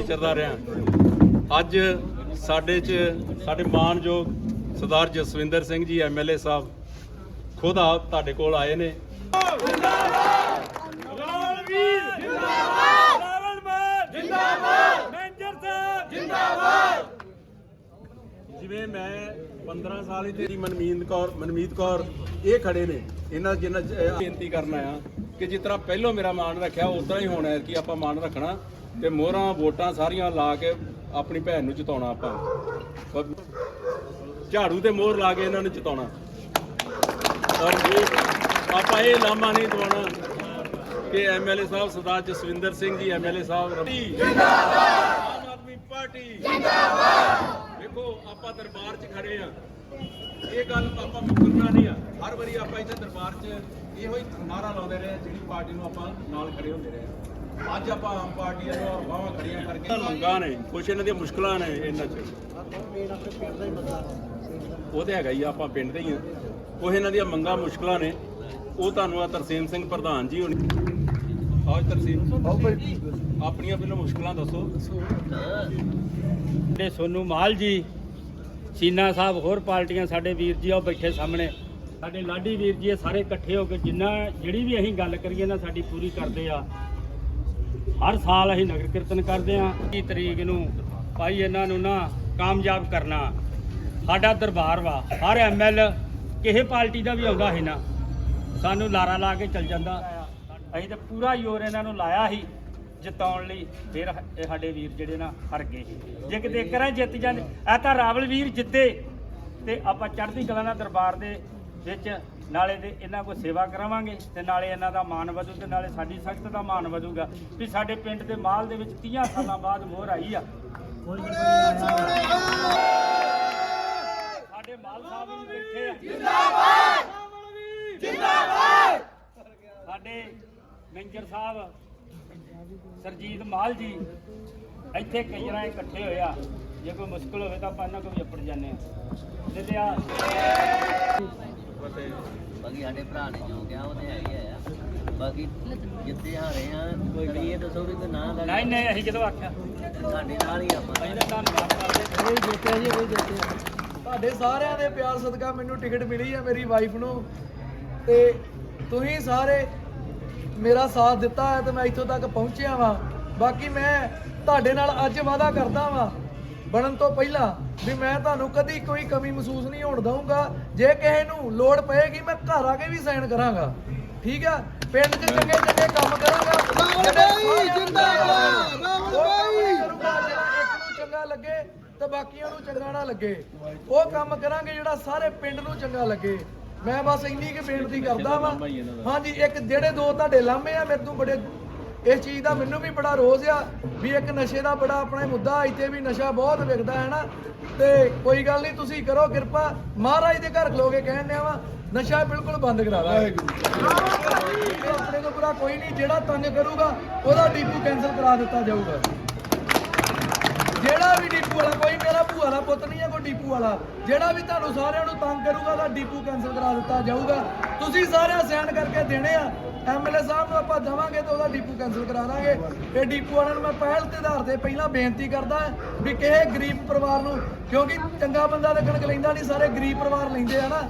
ਵਿਚਰਦਾ ਰਿਹਾ। ਅੱਜ ਸਾਡੇ 'ਚ, ਸਾਡੇ ਮਾਨਯੋਗ ਸਰਦਾਰ ਜਸਵਿੰਦਰ ਸਿੰਘ ਜੀ ਐਮਐਲਏ ਸਾਹਿਬ, ਖੁਦ ਆਪ ਤੁਹਾਡੇ ਕੋਲ ਆਏ ਨੇ। ਜਿਵੇਂ ਮੈਂ 15 ਸਾਲ ਹੀ ਤੇਰੀ ਮਨਮੀਤ ਕੌਰ ਮਨਮੀਤ ਕੌਰ, ਇਹ ਖੜੇ ਨੇ। ਇਹਨਾਂ ਜਿੰਨਾ ਬੇਨਤੀ ਕਰਨਾ ਆ ਕਿ ਜਿਸ ਤਰ੍ਹਾਂ ਪਹਿਲੋਂ ਮੇਰਾ ਮਾਣ ਰੱਖਿਆ, ਉਸ ਤਰ੍ਹਾਂ ਹੀ ਹੋਣਾ ਕਿ ਆਪਾਂ ਮਾਣ ਰੱਖਣਾ। ਤੇ ਮੋਹਰਾਂ ਵੋਟਾਂ ਸਾਰੀਆਂ ਲਾ ਕੇ ਆਪਣੀ ਭੈਣ ਨੂੰ ਜਿਤਾਉਣਾ ਆਪਾਂ। ਝਾੜੂ ਤੇ ਮੋਹਰ ਲਾ ਕੇ ਇਹਨਾਂ ਨੂੰ ਜਿਤਾਉਣਾ। ਔਰ ਆਪਾਂ ਇਹ ਲਾਮਾ ਨਹੀਂ ਦਵਾਉਣਾ ਕਿ ਐਮਐਲਏ ਸਾਹਿਬ ਸਰਦਾਰ ਜਸਵਿੰਦਰ ਸਿੰਘ ਜੀ ਐਮਐਲਏ ਸਾਹਿਬ ਰਬੀ ਜਿੰਦਾਬਾਦ ਆਮ ਆਦਮੀ ਪਾਰਟੀ। ਦੇਖੋ, ਆਪਾਂ ਦਰਬਾਰ 'ਚ ਖੜੇ ਆ ਇਹ ਗੱਲ ਆਪਾਂ ਮੁਕਰਨਾ ਨਹੀਂ ਆ। ਹਰ ਵਾਰੀ ਆਪਾਂ ਇੱਥੇ ਦਰਬਾਰ 'ਚ ਇਹੋ ਹੀ ਨਾਰਾ ਲਾਉਂਦੇ ਰਹੇ ਜਿਹੜੀ ਪਾਰਟੀ ਨੂੰ ਆਪਾਂ ਨਾਲ ਖੜੇ ਹੁੰਦੇ ਰਹੇ ਆ। ਅੱਜ ਆਪਾਂ ਆਮ ਪਾਰਟੀ ਨੂੰ ਬਾਹਾਂ ਖੜੀਆਂ ਕਰਕੇ ਮੰਗਾਂ ਨੇ ਕੁਛ ਇਹਨਾਂ ਦੀਆਂ ਮੁਸ਼ਕਲਾਂ ਨੇ ਇਹਨਾਂ 'ਚ। ਉਹ ਤੇ ਹੈਗਾ ਹੀ ਆ, ਆਪਾਂ ਪਿੰਡ ਦੇ ਹੀ ਆ। ਉਹ ਇਹਨਾਂ ਦੀਆਂ ਮੰਗਾਂ ਮੁਸ਼ਕਲਾਂ ਨੇ। ਉਹ ਤੁਹਾਨੂੰ ਆ ਤਰਸੀਮ ਸਿੰਘ ਪ੍ਰਧਾਨ ਜੀ ਹੋਣੀ। ਆਜ ਤਰਸੀਮ। ਆਪਣੀਆਂ ਪਹਿਲਾਂ ਮੁਸ਼ਕਲਾਂ ਦੱਸੋ। ਤੇ ਸੋਨੂ ਮਾਲ ਜੀ ਚੀਨਾ ਸਾਹਿਬ ਹੋਰ ਪਾਰਟੀਆਂ ਸਾਡੇ ਵੀਰ ਜੀ ਉਹ ਬੈਠੇ ਸਾਹਮਣੇ। ਸਾਡੇ ਲਾਡੀ ਵੀਰ ਜੀ ਇਹ ਸਾਰੇ ਇਕੱਠੇ ਹੋ ਕੇ ਜਿੰਨਾ ਜਿਹੜੀ ਵੀ ਅਸੀਂ ਗੱਲ ਕਰੀਏ ਨਾ ਸਾਡੀ ਪੂਰੀ ਕਰਦੇ ਆ। ਹਰ ਸਾਲ ਅਸੀਂ ਨਗਰ ਕੀਰਤਨ ਕਰਦੇ ਹਾਂ। 30 ਤਰੀਕ ਨੂੰ ਭਾਈ ਇਹਨਾਂ ਨੂੰ ਨਾ ਕਾਮਯਾਬ ਕਰਨਾ। ਸਾਡਾ ਦਰਬਾਰ ਵਾ, ਹਰ ਐਮਐਲ ਕਿਸੇ ਪਾਰਟੀ ਦਾ ਵੀ ਆਉਂਦਾ ਹੈ ਨਾ, ਸਾਨੂੰ ਲਾਰਾ ਲਾ ਕੇ ਚੱਲ ਜਾਂਦਾ। ਅਸੀਂ ਤੇ ਪੂਰਾ ਜ਼ੋਰ ਇਹਨਾਂ ਨੂੰ ਲਾਇਆ ਸੀ ਜਿਤਾਉਣ ਲਈ। ਫਿਰ ਇਹ ਸਾਡੇ ਵੀਰ ਜਿਹੜੇ ਨਾ ਹਰ ਗਏ ਜੇ ਕਿਤੇ ਕਰਾਂ ਜਿੱਤ ਜਾਂਦੇ ਇਹ ਤਾਂ ਰਾਵਲ ਵੀਰ ਜਿੱਤੇ। ਤੇ ਆਪਾਂ ਚੜ੍ਹਦੀ ਕਲਾ ਨਾਲ ਦਰਬਾਰ ਦੇ ਵਿੱਚ ਨਾਲੇ ਤੇ ਇਹਨਾਂ ਕੋ ਸੇਵਾ ਕਰਾਵਾਂਗੇ ਤੇ ਨਾਲੇ ਇਹਨਾਂ ਦਾ ਮਾਣ ਵਧੂ ਤੇ ਨਾਲੇ ਸਾਡੀ ਸਖਤ ਦਾ ਮਾਣ ਵਧੂਗਾ। ਵੀ ਸਾਡੇ ਪਿੰਡ ਦੇ ਮਾਲ ਦੇ ਵਿੱਚ 30 ਸਾਲਾਂ ਬਾਅਦ ਮੋਹਰ ਆਈ ਆ। ਸਾਡੇ ਮਾਲ ਸਾਹਿਬ ਵੀ ਬੈਠੇ ਆ। ਜਿੰਦਾਬਾਦ ਜਿੰਦਾਬਾਦ ਸਾਡੇ ਮੈਨੇਜਰ ਸਾਹਿਬ, ਸਰਜੀਤ ਮਾਲ ਜੀ, ਇੱਥੇ ਕਈ ਜਣਾ ਇਕੱਠੇ ਹੋਏ ਆ। ਜੇ ਕੋਈ ਮੁਸ਼ਕਲ ਹੋਵੇ ਤਾਂ ਆਪਾਂ ਇਹਨਾਂ ਕੋਲ ਵੀ ਅੱਪੜ ਜਾਂਦੇ ਆ। ਤੇ ਬਾਕੀ ਸਾਡੇ ਭਰਾ ਨੇ ਜੋ ਕਿਹਾ ਉਹ ਤੇ ਹੈ ਹੀ ਹੈ। ਆ ਬਾਕੀ ਜਿੱਤੇ ਹਾਰੇ ਆ ਕੋਈ ਨਹੀਂ ਇਹ ਦੱਸੋ ਵੀ ਕੋਈ ਨਾਂ ਦਾ ਨਹੀਂ ਨਹੀਂ ਅਸੀਂ ਕਿਦੋਂ ਆਖਿਆ। ਸਾਡੇ ਨਾਲ ਹੀ ਆਪਾਂ। ਅਸੀਂ ਤਾਂ ਧੰਨਵਾਦ ਕਰਦੇ ਕੋਈ ਜਿੱਤਿਆ ਜੀ ਕੋਈ ਜਿੱਤਿਆ। ਤੁਹਾਡੇ ਸਾਰਿਆਂ ਦੇ ਪਿਆਰ ਸਦਕਾ ਮੈਨੂੰ ਟਿਕਟ ਮਿਲੀ ਹੈ ਮੇਰੀ ਵਾਈਫ ਨੂੰ। ਤੇ ਤੁਸੀਂ ਸਾਰੇ ਮੇਰਾ ਸਾਥ ਦਿੱਤਾ ਹੈ ਤੇ ਮੈਂ ਇੱਥੋਂ ਤੱਕ ਪਹੁੰਚਿਆ ਵਾਂ। ਬਾਕੀ ਮੈਂ ਤੁਹਾਡੇ ਨਾਲ ਅੱਜ ਵਾਅਦਾ ਕਰਦਾ ਵਾਂ ਬਣਨ ਤੋਂ ਪਹਿਲਾਂ ਵੀ ਮੈਂ ਤੁਹਾਨੂੰ ਕਦੀ ਕੋਈ ਕਮੀ ਮਹਿਸੂਸ ਨਹੀਂ ਹੋਣ ਦਊਂਗਾ। ਜੇ ਕਿਸੇ ਨੂੰ ਲੋੜ ਪਏਗੀ ਮੈਂ ਘਰ ਆ ਕੇ ਵੀ ਸਾਈਨ ਕਰਾਂਗਾ। ਠੀਕ ਆ? ਪਿੰਡ 'ਚ ਚੰਗੇ ਚੰਗੇ ਕੰਮ ਕਰਾਂਗਾ। ਰਾਵਣ ਬਾਈ ਜਿੰਦਾਬਾਦ ਇੱਕ ਨੂੰ ਚੰਗਾ ਲੱਗੇ ਤੇ ਬਾਕੀਆਂ ਨੂੰ ਚੰਗਾ ਨਾ ਲੱਗੇ। ਉਹ ਕੰਮ ਕਰਾਂਗੇ ਜਿਹੜਾ ਸਾਰੇ ਪਿੰਡ ਨੂੰ ਚੰਗਾ ਲੱਗੇ। ਮੈਂ ਬਸ ਇੰਨੀ ਕਿ ਬੇਨਤੀ ਕਰਦਾ ਵਾਂ। ਹਾਂਜੀ ਇੱਕ ਜਿਹੜੇ ਦੋ ਤੁਹਾਡੇ ਲਾਂਭੇ ਆ ਮੇਰੇ ਤੋਂ ਬੜੇ ਇਸ ਚੀਜ਼ ਦਾ ਮੈਨੂੰ ਵੀ ਬੜਾ ਰੋਜ਼ ਆ ਵੀ ਇੱਕ ਨਸ਼ੇ ਦਾ ਬੜਾ ਆਪਣਾ ਮੁੱਦਾ, ਇੱਥੇ ਵੀ ਨਸ਼ਾ ਬਹੁਤ ਵਿਕਦਾ ਹੈ ਨਾ। ਤੇ ਕੋਈ ਗੱਲ ਨਹੀਂ, ਤੁਸੀਂ ਕਰੋ ਕਿਰਪਾ। ਮਹਾਰਾਜ ਦੇ ਘਰ ਖਲੋਗੇ ਕਹਿੰਦੇ ਆ ਵਾ, ਨਸ਼ਾ ਬਿਲਕੁਲ ਬੰਦ ਕਰਾ ਦਾਂਗੇ ਆਪਣੇ ਤੋਂ ਬੁਰਾ ਕੋਈ ਨਹੀਂ, ਜਿਹੜਾ ਤੰਗ ਕਰੂਗਾ, ਉਹਦਾ ਡੀਪੂ ਕੈਨਸਲ ਕਰਾ ਦਿੱਤਾ ਜਾਊਗਾ। ਜਿਹੜਾ ਵੀ ਡੀਪੂ ਵਾਲਾ, ਕੋਈ ਮੇਰਾ ਭੂਆ ਵਾਲਾ ਪੁੱਤ ਨਹੀਂ ਹੈ, ਕੋਈ ਡੀਪੂ ਵਾਲਾ। ਜਿਹੜਾ ਵੀ ਤੁਹਾਨੂੰ ਸਾਰਿਆਂ ਨੂੰ ਤੰਗ ਕਰੂਗਾ, ਉਹਦਾ ਡੀਪੂ ਕੈਨਸਲ ਕਰਾ ਦਿੱਤਾ ਜਾਊਗਾ। ਤੁਸੀਂ ਸਾਰਿਆਂ ਸਹਿਣ ਕਰਕੇ ਦੇਣੇ ਆ। ਐਮਐਲਏ ਸਾਹਿਬ ਨੂੰ ਆਪਾਂ ਦੇਵਾਂਗੇ ਤਾਂ ਉਹਦਾ ਡੀਪੂ ਕੈਨਸਲ ਕਰਾ ਦਾਂਗੇ। ਇਹ ਡੀਪੂ ਵਾਲਿਆਂ ਨੂੰ ਮੈਂ ਪਹਿਲ ਤੇ ਆਧਾਰ ਤੇ ਪਹਿਲਾਂ ਬੇਨਤੀ ਕਰਦਾ ਵੀ ਕਿਸੇ ਗਰੀਬ ਪਰਿਵਾਰ ਨੂੰ ਕਿਉਂਕਿ ਚੰਗਾ ਬੰਦਾ ਤਾਂ ਕਣਕ ਲੈਂਦਾ ਨਹੀਂ ਸਾਰੇ ਗਰੀਬ ਪਰਿਵਾਰ ਲੈਂਦੇ ਆ ਨਾ।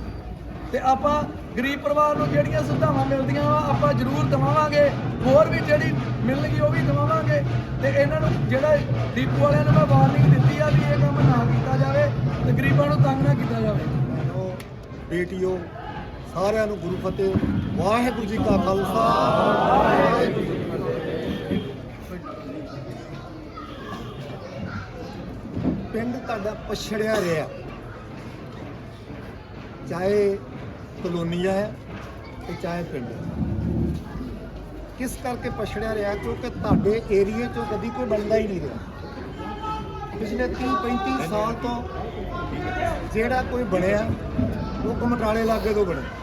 ਤੇ ਆਪਾਂ ਗਰੀਬ ਪਰਿਵਾਰ ਨੂੰ ਜਿਹੜੀਆਂ ਸੁਵਿਧਾਵਾਂ ਮਿਲਦੀਆਂ ਵਾ ਆਪਾਂ ਜ਼ਰੂਰ ਦਵਾਵਾਂਗੇ ਹੋਰ ਵੀ ਜਿਹੜੀ ਮਿਲਣਗੀ ਉਹ ਵੀ ਦਵਾਵਾਂਗੇ ਤੇ ਇਹਨਾਂ ਨੂੰ ਜਿਹੜਾ ਡੀਪੂ ਵਾਲਿਆਂ ਨੂੰ ਮੈਂ ਵਾਰਨਿੰਗ ਦਿੱਤੀ ਆ ਵੀ ਇਹ ਕੰਮ ਨਾ ਕੀਤਾ ਜਾਵੇ ਤੇ ਗਰੀਬਾਂ ਨੂੰ ਤੰਗ ਨਾ ਕੀਤਾ ਜਾਵੇ। ਭੈਣੋ, ਸਾਰਿਆਂ ਨੂੰ ਗੁਰੂ ਫਤਿਹ। ਵਾਹਿਗੁਰੂ ਜੀ ਕਾ ਖਾਲਸਾ ਵਾਹਿਗੁਰੂ ਜੀ ਕੀ ਫਤਿਹ। ਪਿੰਡ ਤੁਹਾਡਾ ਪਛੜਿਆ ਰਿਹਾ ਚਾਹੇ ਕਲੋਨੀਆ ਹੈ ਤੇ ਚਾਹੇ ਪਿੰਡ ਹੈ। ਕਿਸ ਕਰਕੇ ਪਛੜਿਆ ਰਿਹਾ ਕਿਉਂਕਿ ਤੁਹਾਡੇ ਏਰੀਏ ਚੋਂ ਕਦੀ ਕੋਈ ਬਣਦਾ ਹੀ ਨਹੀਂ ਰਿਹਾ ਪਿਛਲੇ 30 35 ਸਾਲ ਤੋਂ ਜਿਹੜਾ ਕੋਈ ਬਣਿਆ, ਉਹ ਕਮਟਾਲੇ ਲਾਗੇ ਤੋਂ ਬਣਿਆ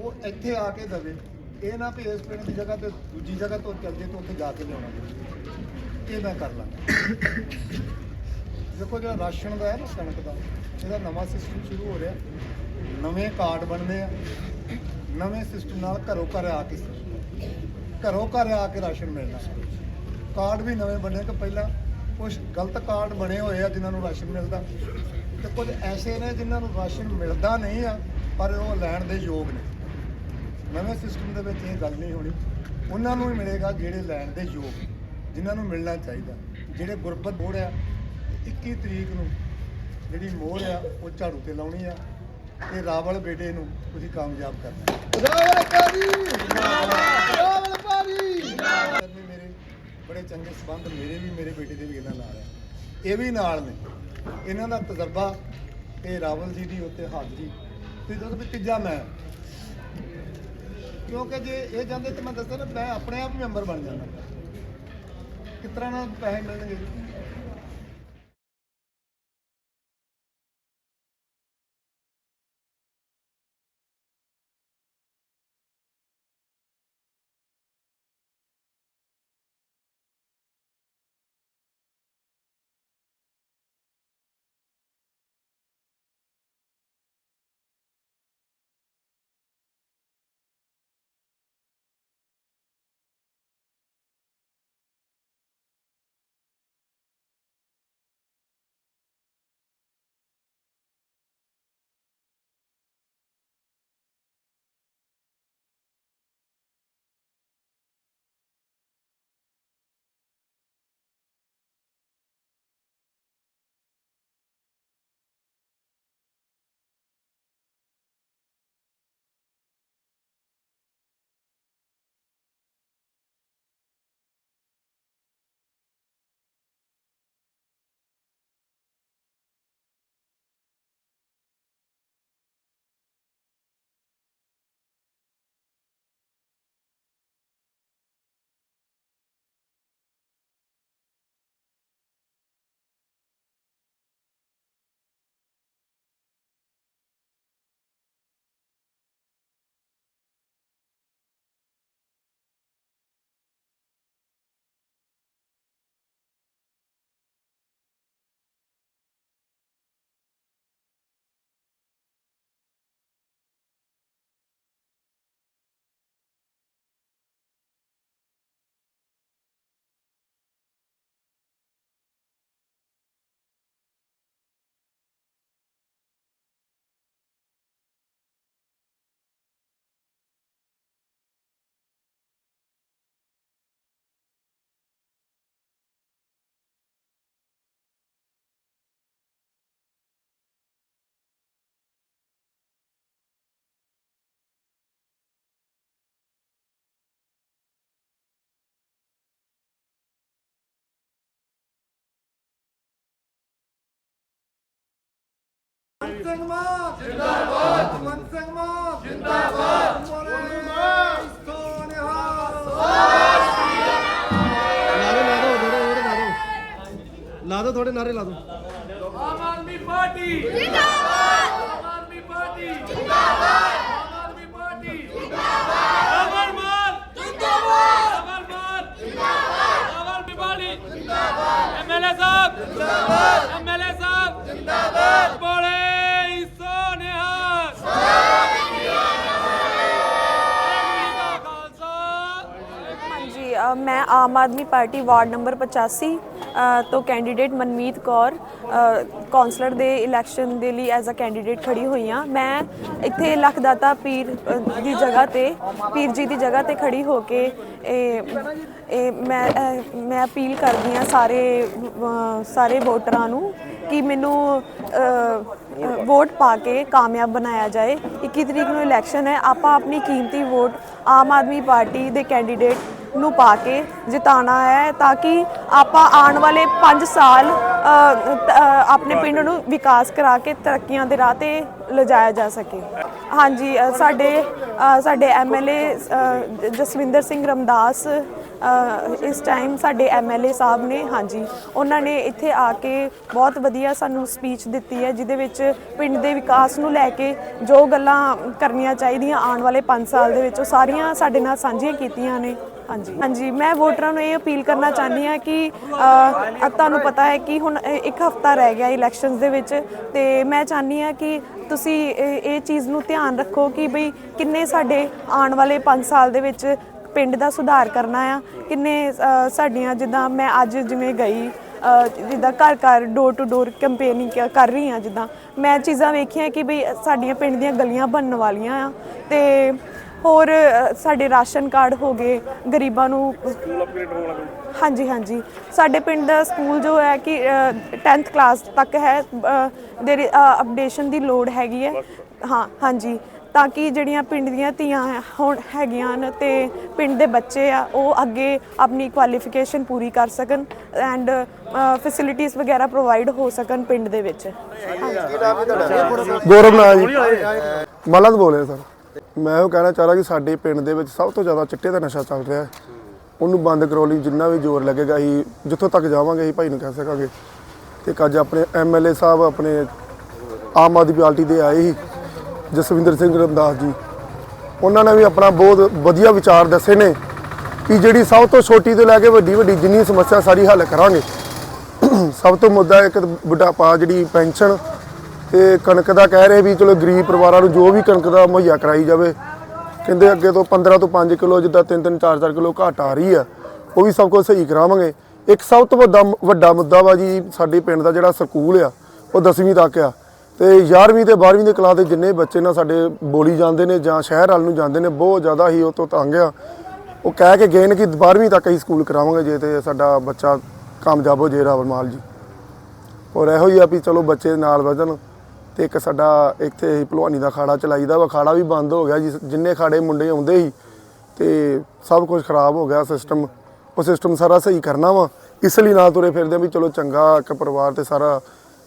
ਉਹ ਇੱਥੇ ਆ ਕੇ ਦਵੇ। ਇਹ ਨਾ ਵੀ ਇਸ ਪਿੰਡ ਦੀ ਜਗ੍ਹਾ ਤੇ ਦੂਜੀ ਜਗ੍ਹਾ ਤੋਂ ਚੱਲ ਜੇ ਤੋਂ ਉੱਥੇ ਜਾ ਕੇ ਲਿਆਉਣਾ। ਇਹ ਮੈਂ ਕਰ ਲਾਂ। ਦੇਖੋ ਜਿਹੜਾ ਰਾਸ਼ਨ ਦਾ ਹੈ ਨਾ ਕਣਕ ਦਾ, ਇਹਦਾ ਨਵਾਂ ਸਿਸਟਮ ਸ਼ੁਰੂ ਹੋ ਰਿਹਾ। ਨਵੇਂ ਕਾਰਡ ਬਣਨੇ ਆ। ਨਵੇਂ ਸਿਸਟਮ ਨਾਲ ਘਰੋਂ ਘਰ ਆ ਕੇ ਘਰੋਂ ਘਰ ਆ ਕੇ ਰਾਸ਼ਨ ਮਿਲਣਾ। ਕਾਰਡ ਵੀ ਨਵੇਂ ਬਣੇ ਕਿ ਪਹਿਲਾਂ? ਕੁਝ ਗਲਤ ਕਾਰਡ ਬਣੇ ਹੋਏ ਆ ਜਿਨ੍ਹਾਂ ਨੂੰ ਰਾਸ਼ਨ ਮਿਲਦਾ। ਤੇ ਕੁਝ ਐਸੇ ਨੇ ਜਿਨ੍ਹਾਂ ਨੂੰ ਰਾਸ਼ਨ ਮਿਲਦਾ ਨਹੀਂ ਆ, ਪਰ ਉਹ ਲੈਣ ਦੇ ਯੋਗ ਨੇ। ਨਵੇਂ ਸਿਸਟਮ ਦੇ ਵਿੱਚ ਇਹ ਗੱਲ ਨਹੀਂ ਹੋਣੀ। ਉਹਨਾਂ ਨੂੰ ਹੀ ਮਿਲੇਗਾ ਜਿਹੜੇ ਲੈਣ ਦੇ ਯੋਗ ਜਿਨ੍ਹਾਂ ਨੂੰ ਮਿਲਣਾ ਚਾਹੀਦਾ। ਜਿਹੜੇ ਗੁਰਬਤ ਮੋੜ ਆ 21 ਤਰੀਕ ਨੂੰ ਜਿਹੜੀ ਮੋਹਰ ਆ ਉਹ ਝਾੜੂ ਤੇ ਲਾਉਣੀ ਆ। ਤੇ ਰਾਵਲ ਬੇਟੇ ਨੂੰ ਤੁਸੀਂ ਕਾਮਯਾਬ ਕਰਨਾ। ਰਾਵਲ ਪਾਰੀ ਰਾਵਲ ਪਾਰੀ ਮੇਰੇ ਬੜੇ ਚੰਗੇ ਸਬੰਧ ਮੇਰੇ ਵੀ ਮੇਰੇ ਬੇਟੇ ਦੇ ਵੀ ਇਹਨਾਂ ਨਾਲ ਆ। ਇਹ ਵੀ ਨਾਲ ਨੇ। ਇਹਨਾਂ ਦਾ ਤਜਰਬਾ ਤੇ ਰਾਵਲ ਜੀ ਦੀ ਉੱਤੇ ਹਾਜ਼ਰੀ। ਤੇ ਜਦੋਂ ਵੀ ਤੀਜਾ ਮੈਂ ਕਿਉਂਕਿ ਜੇ ਇਹ ਜਾਂਦੇ ਤੇ ਮੈਂ ਦੱਸਦਾ ਨਾ, ਮੈਂ ਆਪਣੇ ਆਪ ਹੀ ਮੈਂਬਰ ਬਣ ਜਾਣਾ ਕਿਸ ਤਰ੍ਹਾਂ ਨਾਲ ਪੈਸੇ ਮਿਲਣਗੇ? ਸਿੰਘ ਮਾਂ ਜਿੰਦਾਬਾਦ। ਮਨ ਸਿੰਘ ਮਾਂ ਜਿੰਦਾਬਾਦ ਮੋਰੇ ਸੋਨਿਹਾ ਲਾ ਦੋ ਲਾ ਦੋ ਥੋੜੇ ਥੋੜੇ ਲਾ ਦੋ ਲਾ ਦੋ ਥੋੜੇ ਨਾਰੇ ਲਾ ਦੋ ਆਮ ਆਦਮੀ ਪਾਰਟੀ। ਜਿੰਦਾਬਾਦ। ਆਮ ਆਦਮੀ ਪਾਰਟੀ। ਜਿੰਦਾਬਾਦ। ਆਮ ਆਦਮੀ ਪਾਰਟੀ। ਜਿੰਦਾਬਾਦ ਅਮਰ ਮਾਨ। ਜਿੰਦਾਬਾਦ। ਅਮਰ ਮਾਨ। ਜਿੰਦਾਬਾਦ। ਅਮਰ ਆਦਮੀ ਪਾਰਟੀ। ਜਿੰਦਾਬਾਦ ਐਮਐਲਏ ਸਾਹਿਬ। ਜਿੰਦਾਬਾਦ। ਐਮਐਲਏ ਸਾਹਿਬ। ਜਿੰਦਾਬਾਦ। ਬੋਲੇ ਸੋਨਿਹਾ ਹਾਂਜੀ ਅ, ਮੈਂ Aam Aadmi Party ward number 85 ਅ, ਤੋਂ ਕੈਂਡੀਡੇਟ ਮਨਮੀਤ ਕੌਰ ਅ, ਕੌਂਸਲਰ ਦੇ ਇਲੈਕਸ਼ਨ ਦੇ ਲਈ ਐਜ਼ ਅ ਕੈਂਡੀਡੇਟ ਖੜੀ ਹੋਈ ਹਾਂ। ਮੈਂ ਇੱਥੇ ਲਖਦਾਤਾ ਪੀਰ ਅ, ਦੀ ਜਗ੍ਹਾ ਤੇ ਪੀਰ ਜੀ ਦੀ ਜਗ੍ਹਾ ਤੇ ਖੜੀ ਹੋ ਕੇ ਇਹ ਇਹ ਮੈਂ ਅ, ਮੈਂ ਅਪੀਲ ਕਰਦੀ ਹਾਂ ਸਾਰੇ ਅ, ਸਾਰੇ ਵੋਟਰਾਂ ਨੂੰ ਕਿ ਮੈਨੂੰ ਅ, ਅ, ਵੋਟ ਪਾ ਕੇ ਕਾਮਯਾਬ ਬਣਾਇਆ ਜਾਏ। 21 ਤਰੀਕ ਨੂੰ ਇਲੈਕਸ਼ਨ ਹੈ। ਆਪਾਂ ਆਪਣੀ ਕੀਮਤੀ ਵੋਟ ਆਮ ਆਦਮੀ ਪਾਰਟੀ ਦੇ ਕੈਂਡੀਡੇਟ ਨੂੰ ਪਾ ਕੇ ਜਿਤਾਣਾ ਹੈ ਤਾਂ ਕਿ ਆਪਾਂ ਆਉਣ ਵਾਲੇ 5 ਸਾਲ ਆਪਣੇ ਪਿੰਡ ਨੂੰ ਵਿਕਾਸ ਕਰਾ ਕੇ ਤਰੱਕੀਆਂ ਦੇ ਰਾਹ ਤੇ ਲਿਜਾਇਆ ਜਾ ਸਕੇ। ਹਾਂਜੀ ਅ, ਸਾਡੇ ਅ, ਸਾਡੇ ਐਮਐਲਏ ਜਸਵਿੰਦਰ ਸਿੰਘ ਰਮਦਾਸ ਇਸ ਟਾਈਮ ਸਾਡੇ ਐਮਐਲਏ ਸਾਹਿਬ ਨੇ ਹਾਂਜੀ ਉਹਨਾਂ ਨੇ ਇੱਥੇ ਆ ਕੇ ਬਹੁਤ ਵਧੀਆ ਸਾਨੂੰ ਸਪੀਚ ਦਿੱਤੀ ਹੈ ਜਿਹਦੇ ਵਿੱਚ ਪਿੰਡ ਦੇ ਵਿਕਾਸ ਨੂੰ ਲੈ ਕੇ ਜੋ ਗੱਲਾਂ ਕਰਨੀਆਂ ਚਾਹੀਦੀਆਂ ਆਉਣ ਵਾਲੇ 5 ਸਾਲ ਦੇ ਵਿੱਚ ਉਹ ਸਾਰੀਆਂ ਸਾਡੇ ਨਾਲ ਸਾਂਝੀਆਂ ਕੀਤੀਆਂ ਨੇ। ਹਾਂਜੀ। ਹਾਂਜੀ ਮੈਂ ਵੋਟਰਾਂ ਨੂੰ ਇਹ ਅਪੀਲ ਕਰਨਾ ਚਾਹੁੰਦੀ ਹਾਂ ਕਿ ਅ, ਤੁਹਾਨੂੰ ਪਤਾ ਹੈ ਕਿ ਹੁਣ ਇਹ ਇੱਕ ਹਫਤਾ ਰਹਿ ਗਿਆ ਇਲੈਕਸ਼ਨਸ ਦੇ ਵਿੱਚ ਤੇ ਮੈਂ ਚਾਹੁੰਦੀ ਹਾਂ ਕਿ ਤੁਸੀਂ ਇਹ ਇਹ ਚੀਜ਼ ਨੂੰ ਧਿਆਨ ਰੱਖੋ ਕਿ ਬਈ ਕਿੰਨੇ ਸਾਡੇ ਆਉਣ ਵਾਲੇ 5 ਸਾਲ ਦੇ ਵਿੱਚ ਪਿੰਡ ਦਾ ਸੁਧਾਰ ਕਰਨਾ ਆ ਕਿੰਨੇ ਅ, ਸਾਡੀਆਂ ਜਿੱਦਾਂ ਮੈਂ ਅੱਜ ਜਿਵੇਂ ਗਈ ਅ, ਜਿੱਦਾਂ ਘਰ ਘਰ ਡੋਰ ਟੂ ਡੋਰ ਕੰਪੇਨਿੰਗ ਕਰ ਰਹੀ ਹਾਂ ਜਿੱਦਾਂ ਮੈਂ ਚੀਜ਼ਾਂ ਵੇਖੀਆਂ ਕਿ ਬਈ ਸਾਡੀਆਂ ਪਿੰਡ ਦੀਆਂ ਗਲੀਆਂ ਬਣਨ ਵਾਲੀਆਂ ਆ ਤੇ ਹੋਰ ਅ, ਸਾਡੇ ਰਾਸ਼ਨ ਕਾਰਡ ਹੋ ਗਏ ਗਰੀਬਾਂ ਨੂੰ ਹਾਂਜੀ ਹਾਂਜੀ। ਸਾਡੇ ਪਿੰਡ ਦਾ ਸਕੂਲ ਜੋ ਹੈ ਕਿ 10th ਕਲਾਸ ਤੱਕ ਹੈ ਦੇਰ ਅਪਡੇਸ਼ਨ ਦੀ ਲੋੜ ਹੈਗੀ ਹੈ। ਹਾਂ ਹਾਂਜੀ। ਤਾਂ ਕਿ ਜਿਹੜੀਆਂ ਪਿੰਡ ਦੀਆਂ ਧੀਆਂ ਹੈ- ਹੁਣ ਹੈਗੀਆਂ ਹਨ ਤੇ ਪਿੰਡ ਦੇ ਬੱਚੇ ਆ ਉਹ ਅੱਗੇ ਆਪਣੀ ਕੁਆਲੀਫਿਕੇਸ਼ਨ ਪੂਰੀ ਕਰ ਸਕਣ ਐਂਡ ਫੈਸਿਲਿਟੀਆਂ ਵਗੈਰਾ ਪ੍ਰੋਵਾਈਡ ਹੋ ਸਕਣ ਪਿੰਡ ਦੇ ਵਿੱਚ। ਗੌਰਵ ਨਾਲ ਜੀ। ਮਲਦ ਬੋਲੇ ਸਰ। ਮੈਂ ਉਹ ਕਹਿਣਾ ਚਾਹ ਰਿਹਾ ਕਿ ਸਾਡੇ ਪਿੰਡ ਦੇ ਵਿੱਚ ਸਭ ਤੋਂ ਜ਼ਿਆਦਾ ਚਿੱਟੇ ਦਾ ਨਸ਼ਾ ਚੱਲ ਰਿਹਾ ਹੈ। ਉਹਨੂੰ ਬੰਦ ਕਰਾਉਣ ਲਈ ਜਿੰਨਾ ਵੀ ਜ਼ੋਰ ਲੱਗੇਗਾ ਅਸੀਂ ਜਿੱਥੋਂ ਤੱਕ ਜਾਵਾਂਗੇ ਅਸੀਂ ਭਾਈ ਨੂੰ ਕਹਿ ਸਕਾਂਗੇ। ਤੇ ਅੱਜ ਆਪਣੇ ਐਮਐਲਏ ਸਾਹਿਬ ਆਪਣੇ ਆਮ ਆਦਮੀ ਪਾਰਟੀ ਦੇ ਆਏ ਸੀ, ਜਸਵਿੰਦਰ ਸਿੰਘ ਰਮਦਾਸ ਜੀ। ਉਹਨਾਂ ਨੇ ਵੀ ਆਪਣਾ ਬਹੁਤ ਵਧੀਆ ਵਿਚਾਰ ਦੱਸੇ ਨੇ ਕਿ ਜਿਹੜੀ ਸਭ ਤੋਂ ਛੋਟੀ ਤੋਂ ਲੈ ਕੇ ਵੱਡੀ ਵੱਡੀ ਜਿੰਨੀ ਸਮੱਸਿਆ ਸਾਰੀ ਹੱਲ ਕਰਾਂਗੇ। ਸਭ ਤੋਂ ਮੁੱਦਾ ਇੱਕ ਬੁਢਾਪਾ ਜਿਹੜੀ ਪੈਨਸ਼ਨ ਤੇ ਕਣਕ ਦਾ ਕਹਿ ਰਹੇ ਵੀ ਚਲੋ ਗਰੀਬ ਪਰਿਵਾਰਾਂ ਨੂੰ ਜੋ ਵੀ ਕਣਕ ਦਾ ਮੁਹੱਈਆ ਕਰਾਈ ਜਾਵੇ, ਕਹਿੰਦੇ ਅੱਗੇ ਤੋਂ 15 ਤੋਂ 5 ਕਿਲੋ, ਜਿੱਦਾਂ 3-3 4-4 ਕਿਲੋ ਘਟ ਆ ਰਹੀ ਆ, ਉਹ ਵੀ ਸਭ ਕੁਝ ਸਹੀ ਕਰਾਵਾਂਗੇ। ਇੱਕ ਸਭ ਤੋਂ ਵੱਡਾ ਵੱਡਾ ਮੁੱਦਾ ਵਾ ਜੀ, ਸਾਡੇ ਪਿੰਡ ਦਾ ਜਿਹੜਾ ਸਕੂਲ ਆ, ਉਹ 10ਵੀਂ ਤੱਕ ਆ। ਤੇ 11ਵੀਂ ਤੇ 12ਵੀਂ ਦੇ ਕਲਾਸ ਦੇ ਜਿੰਨੇ ਬੱਚੇ ਨਾ ਸਾਡੇ ਬੋਲੀ ਜਾਂਦੇ ਨੇ ਜਾਂ ਸ਼ਹਿਰ ਵੱਲ ਨੂੰ ਜਾਂਦੇ ਨੇ, ਬਹੁਤ ਜ਼ਿਆਦਾ ਹੀ ਉਹ ਤੋਂ ਤੰਗ ਆ। ਉਹ ਕਹਿ ਕੇ ਗਏ ਨੇ ਕਿ 12ਵੀਂ ਤੱਕ ਹੀ ਸਕੂਲ ਕਰਾਵਾਂਗੇ ਜੇ ਤੇ ਸਾਡਾ ਬੱਚਾ ਕਾਮਯਾਬ ਹੋ ਜੇ ਰਾਵਲ ਮਾਲ ਜੀ। ਔਰ ਇਹੋ ਹੀ ਆ ਵੀ ਚਲੋ ਬੱਚੇ ਨਾਲ ਵਧਣ। ਤੇ ਇੱਕ ਸਾਡਾ ਇੱਥੇ ਹੀ ਭਲਵਾਨੀ ਦਾ ਖਾੜਾ ਚਲਾਈਦਾ ਵਾ। ਖਾੜਾ ਵੀ ਬੰਦ ਹੋ ਗਿਆ ਜੀ। ਜਿੰਨੇ ਖਾੜੇ ਮੁੰਡੇ ਆਉਂਦੇ ਸੀ ਤੇ ਸਭ ਕੁਝ ਖਰਾਬ ਹੋ ਗਿਆ ਸਿਸਟਮ ਉਹ ਸਿਸਟਮ ਸਾਰਾ ਸਹੀ ਕਰਨਾ ਵਾ। ਇਸ ਲਈ ਨਾਲ ਤੁਰੇ ਫਿਰਦੇ ਆ ਵੀ ਚਲੋ ਚੰਗਾ ਇੱਕ ਪਰਿਵਾਰ ਤੇ ਸਾਰਾ,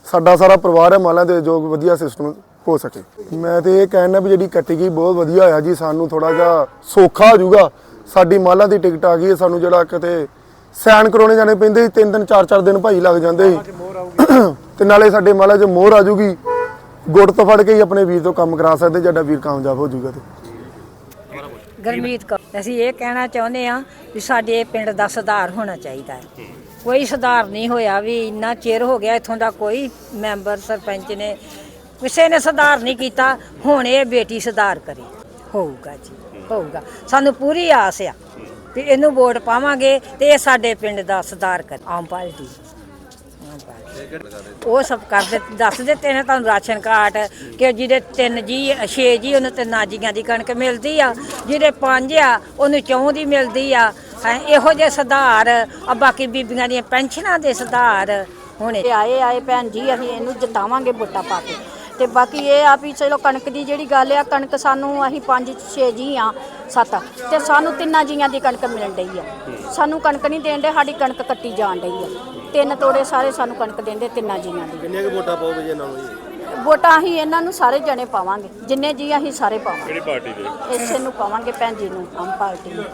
ਸਾਡਾ ਸਾਰਾ ਪਰਿਵਾਰ ਹੈ ਮਾਲਾ ਦੇ ਜੋ ਵਧੀਆ ਸਿਸਟਮ ਹੋ ਸਕੇ। ਮੈਂ ਤੇ ਇਹ ਕਹਿਣਾ ਵੀ ਜਿਹੜੀ ਕੱਟੀ ਗਈ ਬਹੁਤ ਵਧੀਆ ਹੋਇਆ ਜੀ। ਸਾਨੂੰ ਥੋੜਾ ਜਿਹਾ ਸੌਖਾ ਹੋ ਜਾਊਗਾ। ਸਾਡੀ ਮਾਲਾ ਦੀ ਟਿਕਟ ਆ ਗਈ ਹੈ। ਸਾਨੂੰ ਜਿਹੜਾ ਕਿਤੇ ਸਾਈਨ ਕਰਾਉਣੇ ਜਾਣੇ ਪੈਂਦੇ ਸੀ। ਤਿੰਨ ਦਿਨ ਚਾਰ ਚਾਰ ਦਿਨ ਭਾਈ ਲੱਗ ਜਾਂਦੇ ਸੀ। ਤੇ ਨਾਲੇ ਸਾਡੇ ਮਾਲਾ 'ਚ ਮੋਹਰ ਆ ਜੂਗੀ ਗੁੜ ਤੋਂ ਫੜ ਕੇ ਹੀ ਆਪਣੇ ਵੀਰ ਤੋਂ ਕੰਮ ਕਰਾ ਸਕਦੇ ਜਿਹੜਾ ਵੀਰ ਕਾਮਯਾਬ ਹੋ ਜਾਊਗਾ ਤੇ। ਗਰਮੀਤ ਕੌਰ, ਅਸੀਂ ਇਹ ਕਹਿਣਾ ਚਾਹੁੰਦੇ ਆ ਵੀ ਸਾਡੇ ਪਿੰਡ ਦਾ ਸੁਧਾਰ ਹੋਣਾ ਚਾਹੀਦਾ ਹੈ। ਕੋਈ ਸੁਧਾਰ ਨਹੀਂ ਹੋਇਆ ਵੀ ਇੰਨਾ ਚਿਰ ਹੋ ਗਿਆ ਇੱਥੋਂ ਦਾ ਕੋਈ ਮੈਂਬਰ, ਸਰਪੰਚ ਨੇ ਕਿਸੇ ਨੇ ਸੁਧਾਰ ਨਹੀਂ ਕੀਤਾ, ਹੁਣ ਇਹ ਬੇਟੀ ਸੁਧਾਰ ਕਰੇ। ਹੋਊਗਾ ਜੀ, ਹੋਊਗਾ। ਸਾਨੂੰ ਪੂਰੀ ਆਸ ਆ ਵੀ ਇਹਨੂੰ ਵੋਟ ਪਾਵਾਂਗੇ ਤੇ ਇਹ ਸਾਡੇ ਪਿੰਡ ਦਾ ਸੁਧਾਰ ਕਰ ਆਮ ਪਾਰਟੀ ਆਮ ਪਾਰਟੀ। ਉਹ ਸਭ ਕਰਦੇ ਦੱਸ ਦਿੱਤੇ ਨੇ ਤੁਹਾਨੂੰ ਰਾਸ਼ਨ ਕਾਰਡ ਕਿ ਜਿਹਦੇ ਤਿੰਨ ਜੀ ਛੇ ਜੀ ਉਹਨੂੰ ਤਿੰਨਾਂ ਜੀਆਂ ਦੀ ਕਣਕ ਮਿਲਦੀ ਆ। ਜਿਹਦੇ ਪੰਜ ਆ ਉਹਨੂੰ ਚੌਂ ਦੀ ਮਿਲਦੀ ਆ। ਹੈਂ, ਇਹੋ ਜਿਹੇ ਸੁਧਾਰ ਆ ਬਾਕੀ ਬੀਬੀਆਂ ਦੀਆਂ ਪੈਨਸ਼ਨਾਂ ਦੇ ਸੁਧਾਰ ਹੋਣੇ। ਆਏ ਆਏ ਭੈਣ ਜੀ ਅਸੀਂ ਇਹਨੂੰ ਜਿਤਾਵਾਂਗੇ ਵੋਟਾਂ ਪਾ ਕੇ। ਤੇ ਬਾਕੀ ਇਹ ਆ ਵੀ ਚਲੋ ਕਣਕ ਦੀ ਜਿਹੜੀ ਗੱਲ ਆ ਕਣਕ ਸਾਨੂੰ ਅਸੀਂ 5 6 ਜੀ ਆ ਸੱਤ। ਤੇ ਸਾਨੂੰ ਤਿੰਨਾਂ ਜੀਆਂ ਦੀ ਕਣਕ ਮਿਲਣ ਡਈ ਆ। ਸਾਨੂੰ ਕਣਕ ਨਹੀਂ ਦੇਣ ਦੇ ਸਾਡੀ ਕਣਕ ਕੱਟੀ ਜਾਣ ਡਈ ਆ। ਤਿੰਨ ਤੋੜੇ ਸਾਰੇ ਸਾਨੂੰ ਕਣਕ ਦਿੰਦੇ ਤਿੰਨਾਂ ਜੀਆਂ ਦੀ। ਕਿੰਨੀਆਂ ਕੁ ਵੋਟਾਂ ਪਾਓਗੇ ਜੀ ਇਹਨਾਂ ਨੂੰ ਜੀ? ਵੋਟਾਂ ਅਸੀਂ ਇਹਨਾਂ ਨੂੰ ਸਾਰੇ ਜਣੇ ਪਾਵਾਂਗੇ। ਜਿੰਨੇ ਜੀ ਅਸੀਂ ਸਾਰੇ ਪਾਵਾਂਗੇ। ਕਿਹੜੀ ਪਾਰਟੀ ਦੇ? ਇਸੇ ਨੂੰ ਪਾਵਾਂਗੇ ਭੈਣ ਜੀ ਨੂੰ ਆਮ ਪਾਰਟੀ ਨੂੰ।